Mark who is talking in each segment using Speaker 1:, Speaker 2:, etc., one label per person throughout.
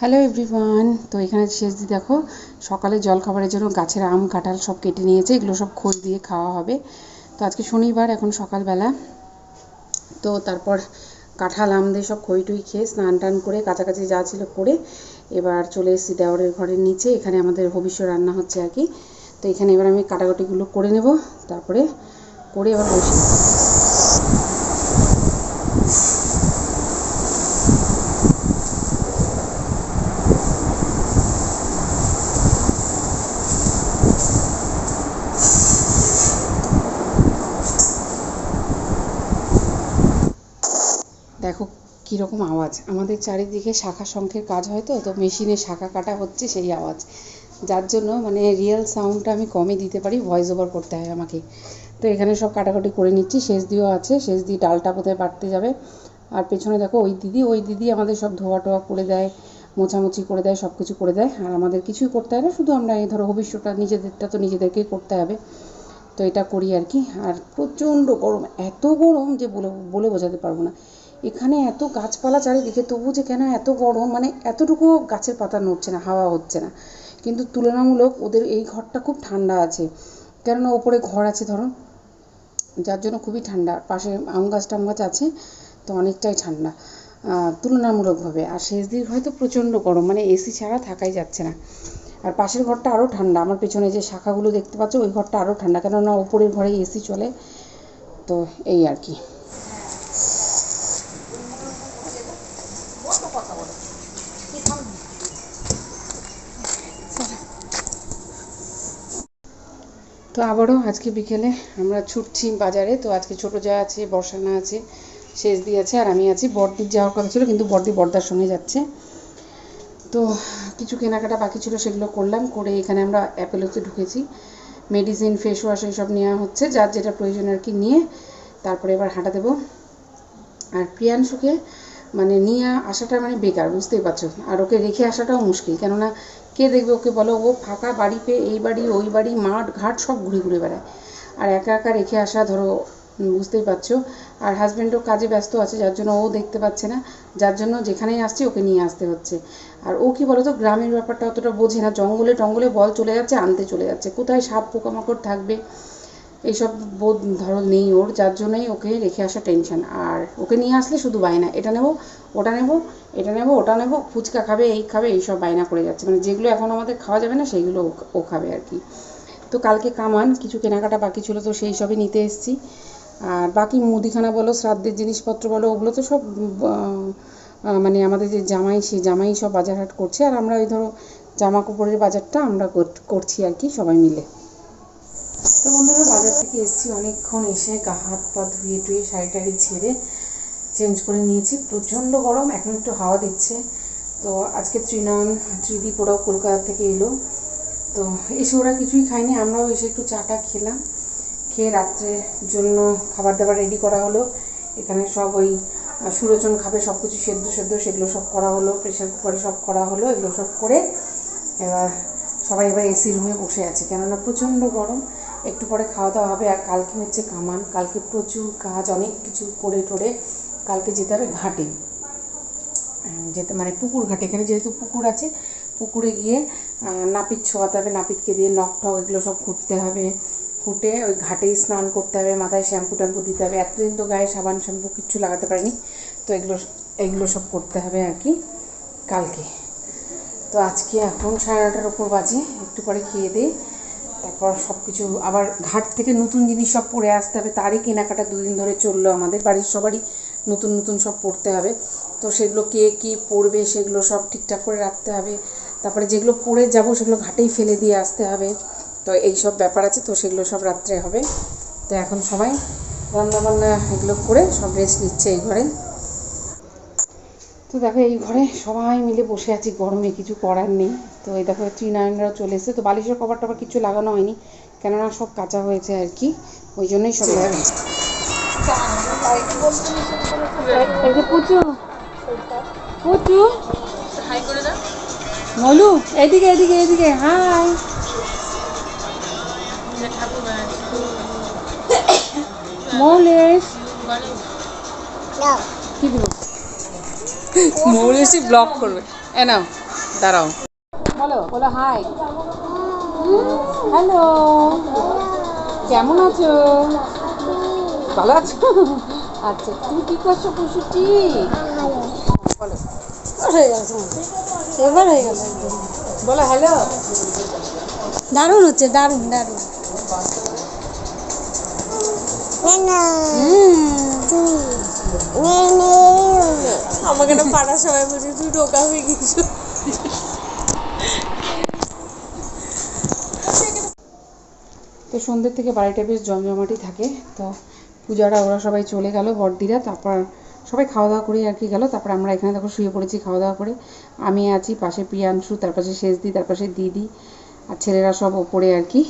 Speaker 1: Hello everyone তো এখানে শেষ দি দেখো, সকালে জল খাবারের জন্য গাছের আম, কাঁঠাল সব কেটে নিয়েছে, এগুলো সব খোল দিয়ে খাওয়া হবে। তো আজকে শনিবার, এখন সকালবেলা। তো তারপর কাঁঠাল, আম দিয়ে সব খই টই খেয়ে স্নান টান করে কাছাকাছি যা ছিল করে এবার চলে এসেছি দেওয়ারের ঘরের নিচে, এখানে আমাদের ভবিষ্যৎ রান্না হচ্ছে আর কি। তো এখানে এবার আমি কাটাকুটিগুলো করে নেব, তারপরে করে এবার বসি দেখো কীরকম আওয়াজ? আমাদের চারিদিকে শাখা শঙ্খের কাজ হয় তো তো মেশিনে শাখা কাটা হচ্ছে সেই আওয়াজ। যার জন্য মানে রিয়েল সাউন্ডটা আমি কমই দিতে পারি ভয়েস ওভার করতে হয় আমাকে। তো এখানে সব কাটাকাটি করে নিচ্ছি, শেষ দিয়েও আছে, শেষ দিয়ে ডালটা কোথায় বাড়তে যাবে। আর পেছনে দেখো, ওই দিদি ওই দিদি আমাদের সব ধোয়া টোয়া করে দেয়, মোছামুছি করে দেয় সব কিছু করে দেয়। আর আমাদের কিছুই করতে হয় না, শুধু আমরা এই ধরো ভবিষ্যৎটা, নিজেদেরটা তো নিজেদেরকেই করতে হবে। তো এটা করি আর কি। আর প্রচণ্ড গরম, এত গরম যে বলে বলে বোঝাতে পারব না। এখানে এত গাছপালা চারিদিকে, তবু যে কেন এত গরম? মানে এতটুকু গাছের পাতা নড়ছে না, হাওয়া হচ্ছে না। কিন্তু তুলনামূলক ওদের এই ঘরটা খুব ঠান্ডা আছে। কেননা ওপরে ঘর আছে ধরো, যার জন্য খুবই ঠান্ডা। পাশে আম গাছ টাম গাছ আছে, তো অনেকটাই ঠান্ডা তুলনামূলকভাবে। আর শেষ দিক হয়তো প্রচণ্ড গরম মানে এসি ছাড়া থাকাই যাচ্ছে না। আর পাশের ঘরটা আরও ঠান্ডা। আমার পেছনে যে শাখাগুলো দেখতে পাচ্ছ, ওই ঘরটা আরও ঠান্ডা। কেননা ওপরের ঘরে এসি চলে, তো এই আর কি। তো আবারও আজকে বিকেলে আমরা ছুটছি বাজারে, তো আজকে ছোটো যা আছে, বর্ষানা আছে, শেষ দিয়ে আছে, আর আমি আছি বড়দির যাওয়ার কথা ছিল, কিন্তু বড়দি বর্দার সঙ্গে যাচ্ছে। তো কিছু কেনাকাটা বাকি ছিল, সেগুলো করলাম, করে এখানে আমরা অ্যাপেলোতে ঢুকেছি। মেডিসিন ফেস ওয়াশ এইসব নেওয়া হচ্ছে, যার যেটা প্রয়োজন আর কি নিয়ে, তারপরে এবার হাঁটা দেবো। আর প্রিয়াংশুকে মানে নিয়ে আসাটা মানে বেকার, বুঝতেই পারছ। আর ওকে রেখে আসাটাও মুশকিল, কেননা কে দেখবে ওকে বলো, ও ফাঁকা বাড়ি পেয়ে এই বাড়ি, ওই বাড়ি, মাঠ, ঘাট সব ঘুরে ঘুরে বেড়ায়। আর একা একা রেখে আসা, ধরো বুঝতেই পারছ। আর হাজব্যান্ডও কাজে ব্যস্ত আছে, যার জন্য ও দেখতে পাচ্ছে না। যার জন্য যেখানেই আসছে, ওকে নিয়ে আসতে হচ্ছে। আর ও কি বলতো, গ্রামের ব্যাপারটা অতটা বোঝে না। জঙ্গলে টঙ্গলে বল চলে যাচ্ছে, আনতে চলে যাচ্ছে। কোথায় সাপ পোকামাকড় থাকবে? এইসব বোধ, ধরো, নেই ওর, যার জন্যই ওকে রেখে আসা টেনশন আর ওকে নিয়ে আসলে শুধু বায়না, এটা নেব, ওটা নেব, এটা নেব, ওটা নেব, ফুচকা খাবে, এই খাবে, এইসব বায়না করে যাচ্ছে। মানে যেগুলো এখন আমাদের খাওয়া যাবে না সেইগুলো ও- খাবে আর কি। তো কালকে কামান, কিছু কেনাকাটা বাকি ছিল, তো সেই সবই নিতে এসেছি। আর বাকি মুদিখানা বলো, শ্রাদ্ধের জিনিসপত্র বলো, ওগুলো তো সব মানে আমাদের যে জামাই সেই জামাই সব বাজার হাট করছে। আর আমরা ওই ধরো জামা কাপড়ের বাজারটা আমরা কর- করছি আর কি, সবাই মিলে। তো বন্ধুরা বাজার থেকে এসেছি অনেকক্ষণ এসে গা হাত পা ধুয়ে টুয়ে শাড়ি টাড়ি ছেড়ে চেঞ্জ করে নিয়েছি। প্রচণ্ড গরম এখন একটু হাওয়া দিচ্ছে। তো আজকে ত্রিনয়ন ত্রিদীপ ওরাও কলকাতা থেকে এলো। তো এসে ওরা কিছুই খায়নি আমরাও এসে একটু চাটা খেলাম। খেয়ে রাত্রের জন্য খাবার দাবার রেডি করা হলো। এখানে সব ওই আহ, সুলোচন খাবে সব কিছু সেদ্ধ সেদ্ধ সেগুলো সব করা হলো প্রেশার কুকারে সব করা হলো এগুলো সব করে এবার সবাই এবার এসি রুমে বসে আছে। কেননা প্রচণ্ড গরম একটু পরে খাওয়া দাওয়া হবে আর কালকে হচ্ছে কামান। কালকে প্রচুর কাজ, অনেক কিছু করে টোরে কালকে যেতে হবে ঘাটে। যেতে মানে পুকুর ঘাটে। এখানে যেহেতু পুকুর আছে, পুকুরে গিয়ে নাপিত ছোঁয়াতে হবে, নাপিতকে দিয়ে নখ টক এগুলো সব খুঁটতে হবে। খুঁটে ওই ঘাটেই স্নান করতে হবে, মাথায় শ্যাম্পু ট্যাম্পু দিতে হবে। এতদিন তো গায়ে সাবান শ্যাম্পু কিচ্ছু লাগাতে পারিনি। তো এগুলো এগুলো সব করতে হবে আর কি কালকে। তো আজকে এখন সাড়ে নটার ওপর বাজে। একটু পরে খেয়ে দিই তারপর সব কিছু আবার ঘাট থেকে নতুন জিনিস সব পরে আসতে হবে। তারই কেনাকাটা দুদিন ধরে চলল আমাদের বাড়ির সবারই। নতুন নতুন সব পড়তে হবে। তো সেগুলো কে কী পড়বে সেগুলো সব ঠিকঠাক করে রাখতে হবে। তারপরে যেগুলো পরে যাব সেগুলো ঘাটেই ফেলে দিয়ে আসতে হবে। তো এই সব ব্যাপার আছে, তো সেগুলো সব রাত্রে হবে। তো এখন সবাই রান্নাবান্না এগুলো করে সব রেস্ট নিচ্ছে এই ঘরে। তো দেখো এই ঘরে সবাই মিলে বসে আছি গরমে কিছু করার নেই। তো এই দেখো ত্রিনারায়ণরাও চলে এসেছে। তো বালিশের কভার টভার কিছু লাগানো হয়নি কেননা সব কাঁচা হয়েছে আর কি। ওই জন্যই সব পুচু। পুচু। মলু এদিকে এদিকে এদিকে হাই। মৌলেশ। কি দিব?
Speaker 2: মৌলেশই ব্লক করবে।
Speaker 1: এ নাও দাঁড়াও। বলো বলো হাই হ্যালো কেমন আছো? ভালো আছো? আচ্ছা তুমি কি করছ পশুটি বলো।
Speaker 3: হয়ে গেল এবার হয়ে গেল।
Speaker 1: বলো হ্যালো।
Speaker 3: দারুণ হচ্ছে দারুণ দারুণ। আমাকে না পাড়ার সবাই বলছে, তুই ঢোকা হয়ে গেছো।
Speaker 1: তো সন্ধ্যের থেকে বাড়িটা বেশ জমজমাটি থাকে। তো পূজারা, ওরা সবাই চলে গেল, বড়দিরা, তারপর সবাই খাওয়া দাওয়া করে আর কি গেল। তারপর আমরা এখানে দেখো শুয়ে পড়েছি খাওয়া দাওয়া করে। আমি আছি পাশে প্রিয়াংশু তার পাশে শেষদি তার পাশে দিদি, আর ছেলেরা সব ওপরে আর কি।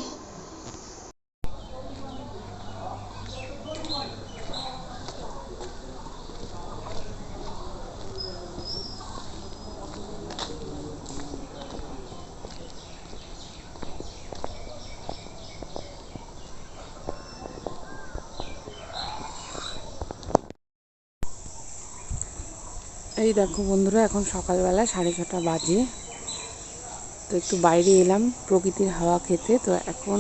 Speaker 1: এই দেখো বন্ধুরা, এখন সকালবেলা সাড়ে ছটা বাজে। তো একটু বাইরে এলাম প্রকৃতির হাওয়া খেতে। তো এখন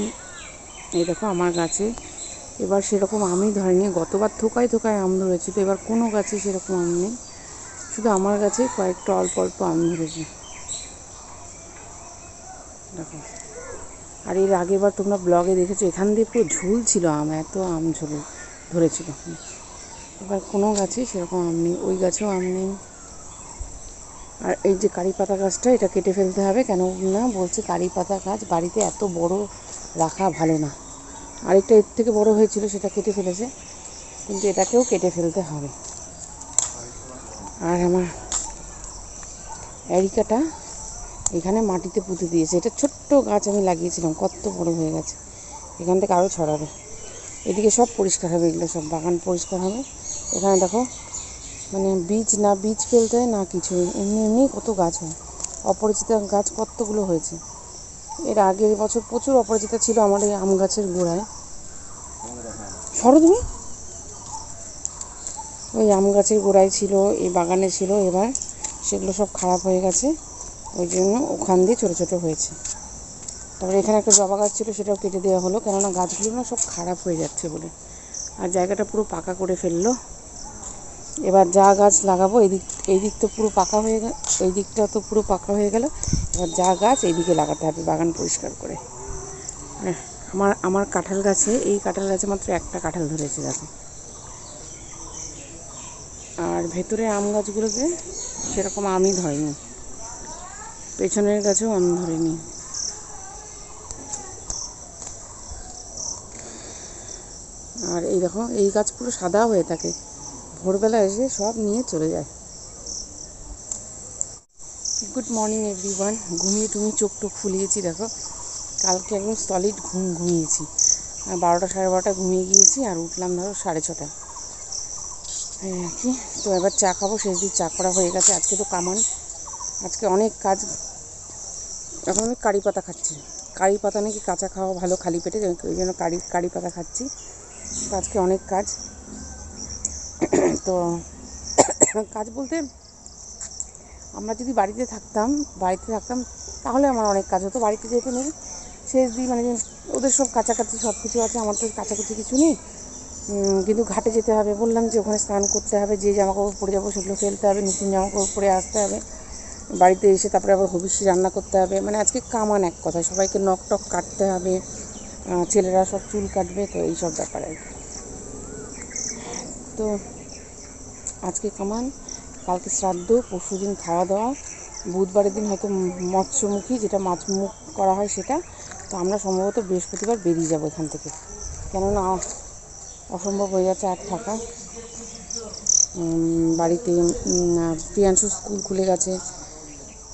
Speaker 1: এই দেখো আমার গাছে। এবার সেরকম আমই ধরেনি, গতবার থোকায় থোকায় আম ধরেছে। তো এবার কোনো গাছে সেরকম আম নেই। শুধু আমার গাছে কয়েকটা অল্প অল্প আম ধরেছে। দেখো। আর এর আগেবার তোমরা ব্লগে দেখেছ, এখান দিয়ে পুরো ঝুল ছিল আম, এত আম ঝুল ধরেছিল। এবার কোনো গাছে সেরকম আম নেই, ওই গাছেও আম নেই। আর এই যে কারি পাতা গাছটা, এটা কেটে ফেলতে হবে কেন না বলছে কারি পাতা গাছ বাড়িতে এত বড় রাখা ভালো না। আরেকটা এর থেকে বড় হয়েছিল, সেটা কেটে ফেলেছে, কিন্তু এটাকেও কেটে ফেলতে হবে। আর আমার এরিকাটা এখানে মাটিতে পুঁতে দিয়েছে। এটা ছোট্ট গাছ আমি লাগিয়েছিলাম, কত বড় হয়ে গেছে। এখান থেকে আরও ছড়াবে। এদিকে সব পরিষ্কার হবে, এগুলো সব বাগান পরিষ্কার হবে। এখানে দেখো মানে বীজ না বীজ ফেলতে হয়, না কিছু এমনি এমনি কত গাছ হয়। অপরিচিত গাছ কতগুলো হয়েছে? এর আগের বছর প্রচুর অপরিচিতা ছিল আমার এই আম গাছের গোড়ায়। সরো তুমি ওই আম গাছের গোড়ায় ছিল, এই বাগানে ছিল এবার। সেগুলো সব খারাপ হয়ে গেছে। ওই জন্য ওখান দিয়ে ছোটো ছোটো হয়েছে। তারপরে এখানে একটা জবা গাছ ছিল, সেটাও কেটে দেওয়া হলো। কেননা গাছগুলো না সব খারাপ হয়ে যাচ্ছে বলে। আর জায়গাটা পুরো পাকা করে ফেলল। এবার যা গাছ লাগাবো, এই দিক এই দিক তো পুরো পাকা হয়ে গেল, এই দিকটা তো পুরো পাকা হয়ে গেল। এবার যা গাছ এইদিকে লাগাতে হবে, বাগান পরিষ্কার করে। আমার আমার কাঁঠাল গাছে, এই কাঁঠাল গাছে মাত্র একটা কাঁঠাল ধরেছে, দেখো। আর ভেতরে আম গাছগুলোতে সেরকম আমই ধরেনি। পেছনের গাছেও আম ধরেনি। আর এই দেখো, এই গাছ পুরো সাদা হয়ে থাকে। ভোরবেলা এসে সব নিয়ে চলে যায়। গুড মর্নিং এভরিওয়ান ঘুমিয়ে টুমিয়ে চোখ টোক ফুলিয়েছি, দেখো। কালকে একদম সলিড ঘুম ঘুমিয়েছি। বারোটা সাড়ে বারোটা ঘুমিয়ে গিয়েছি আর উঠলাম ধরো সাড়ে ছটা কি। তো এবার চা খাব, শেষ দিন চা করা হয়ে গেছে। আজকে তো কামান। আজকে অনেক কাজ। এখন আমি কারি পাতা খাচ্ছি। কারি পাতা নাকি কাঁচা খাওয়া ভালো, খালি পেটে। ওই জন্য কারি কারি পাতা খাচ্ছি। তো আজকে অনেক কাজ। তো কাজ বলতে আমরা যদি বাড়িতে থাকতাম বাড়িতে থাকতাম, তাহলে আমার অনেক কাজ হতো। বাড়িতে যেহেতু নেই শেষ দিই মানে ওদের সব কাছাকাছি সব কিছু আছে, আমার তো কাছাকাছি কিছু নেই। কিন্তু ঘাটে যেতে হবে। বললাম যে ওখানে স্নান করতে হবে, যে জামা কাপড় পরে যাব সেগুলো ফেলতে হবে, নতুন জামা কাপড় পরে আসতে হবে। বাড়িতে এসে তারপরে আবার হবিষ্যি রান্না করতে হবে। মানে আজকে কামান এক কথায় সবাইকে নখ টক কাটতে হবে ছেলেরা সব চুল কাটবে, তো এই সব ব্যাপার আর কি। তো আজকে কামান, কালকে শ্রাদ্ধ, পরশু দিন খাওয়া দাওয়া বুধবারের দিন হয়তো মৎস্যমুখী যেটা মাছ মুখ করা হয় সেটা। তো আমরা সম্ভবত বৃহস্পতিবার বেরিয়ে যাব এখান থেকে। কেননা অসম্ভব হয়ে যাচ্ছে আর থাকা। বাড়িতে প্রিয়াংশু স্কুল খুলে গেছে।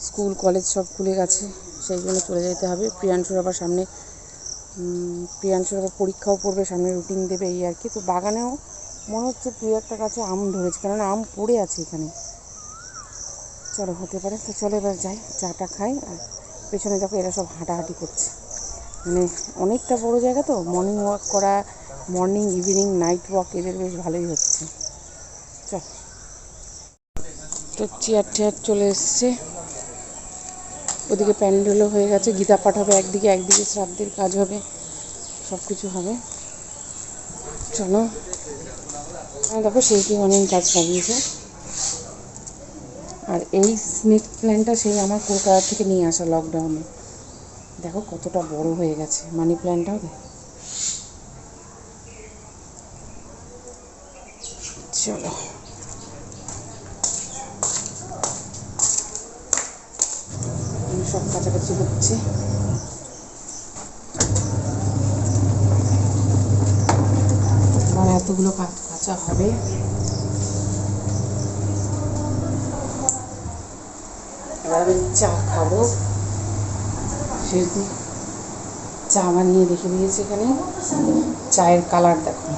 Speaker 1: স্কুল, কলেজ সব খুলে গেছে। সেই জন্য চলে যেতে হবে। প্রিয়াংশুর আবার সামনে প্রিয়াংশুর আবার পরীক্ষাও পড়বে, সামনে রুটিন দেবে এই আর কি। তো বাগানেও মনে হচ্ছে দু একটা গাছে আম ধরেছে, কেননা আম পড়ে আছে এখানে। চলো, হতে পারে। তো চলো এবার যাই, চাটা খাই, আর পেছনে দেখো এরা সব হাঁটাহাঁটি করছে। মানে অনেকটা বড় জায়গা তো মর্নিং ওয়াক করা মর্নিং ইভিনিং নাইট ওয়াক এদের বেশ ভালোই হচ্ছে। চল। তো চেয়ার টেয়ার চলে এসছে। ওদিকে প্যান্ডেলও হয়ে গেছে, গীতা পাঠ হবে একদিকে একদিকে শ্রাদ্ধের কাজ হবে সব কিছু হবে। চলো। দেখো সেই কি অনেক গাছ লাগিয়েছে। আর এই স্নেক প্ল্যান্টটা সেই আমার কলকাতা থেকে নিয়ে আসা লকডাউনে দেখো কতটা বড় হয়ে গেছে। মানি প্ল্যান্টটাও দেখ চলো। সব কাছাকাছি হচ্ছে। আর এতগুলো কাজ কাঁচা হবে। এবার আমি চা খাব। সেহেতু চা বানিয়ে রেখে দিয়েছি এখানে। চায়ের কালার দেখো।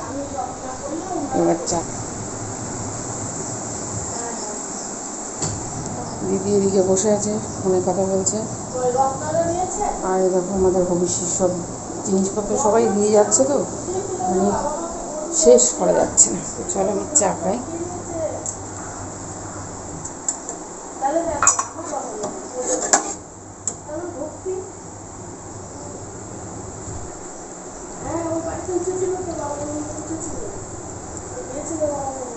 Speaker 1: এবার চা। দিদি এদিকে বসে আছে, ফোনে কথা বলছে। আর দেখো আমাদের ভবিষ্যৎ সব জিনিসপত্র সবাই দিয়ে যাচ্ছে তো। মানে শেষ করা যাচ্ছে না। চলো আমি চা খাই। এখানে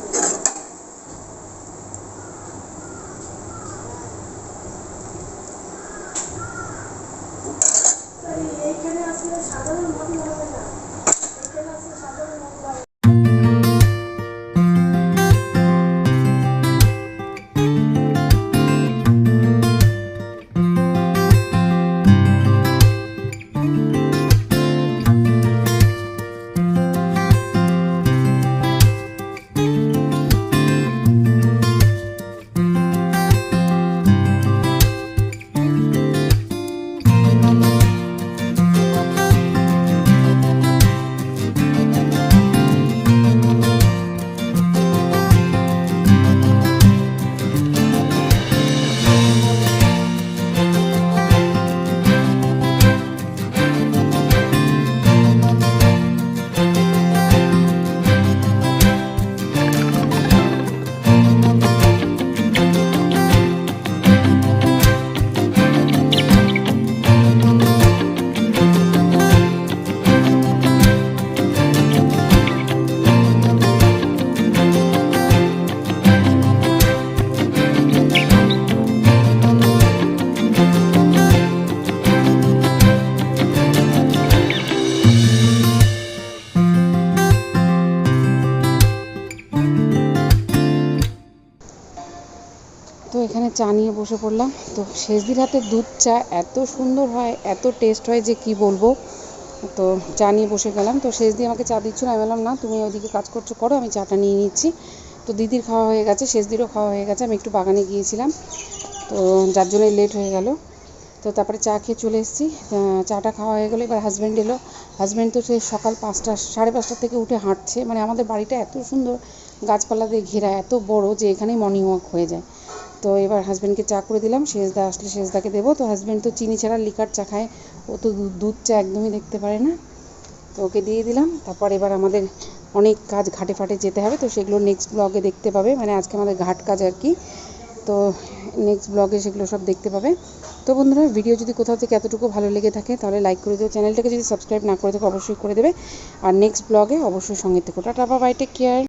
Speaker 1: চা নিয়ে বসে পড়লাম। তো শেষদির হাতে দুধ চা এত সুন্দর হয়, এত টেস্ট হয় যে কি বলব? তো চা নিয়ে বসে গেলাম। তো শেষ দিয়ে আমাকে চা দিচ্ছিল, আমি বললাম, না, তুমি ওইদিকে কাজ করছ, করো, আমি চাটা নিয়ে নিচ্ছি। তো দিদির খাওয়া হয়ে গেছে শেষ দিরও খাওয়া হয়ে গেছে, আমি একটু বাগানে গিয়েছিলাম। তো যার জন্যই লেট হয়ে গেল। তো তারপরে চা খেয়ে চলে এসেছি। চাটা খাওয়া হয়ে গেলো, এবার হাজব্যান্ড এলো। হাজব্যান্ড তো সে সকাল পাঁচটা, সাড়ে পাঁচটা থেকে উঠে হাঁটছে। মানে আমাদের বাড়িটা এত সুন্দর, গাছপালা দিয়ে ঘেরা, এত বড় যে এখানেই মর্নিং ওয়াক হয়ে যায়। তো এবার হাজব্যান্ডকে চা করে দিলাম শেষদা আসলে শেষদাকে দেবো। তো হাজব্যান্ড তো চিনি ছাড়া লিকার চা খায়, ও তো দুধ চা একদমই দেখতে পারে না। তো ওকে দিয়ে দিলাম, তারপর এবার আমাদের অনেক কাজ ঘাটে ফাটে যেতে হবে, তো সেগুলো নেক্সট ব্লগে দেখতে পাবে। মানে আজকে আমাদের ঘাট কাজ আর কি। তো নেক্সট ব্লগে সেগুলো সব দেখতে পাবে। তো বন্ধুরা ভিডিও যদি কোথাও থেকে এতটুকু ভালো লেগে থাকে, তাহলে লাইক করে দেবে চ্যানেলটাকে যদি সাবস্ক্রাইব না করে থাকো, অবশ্যই করে দেবে। আর নেক্সট ব্লগে অবশ্যই সঙ্গে থেকো। Tata bye take care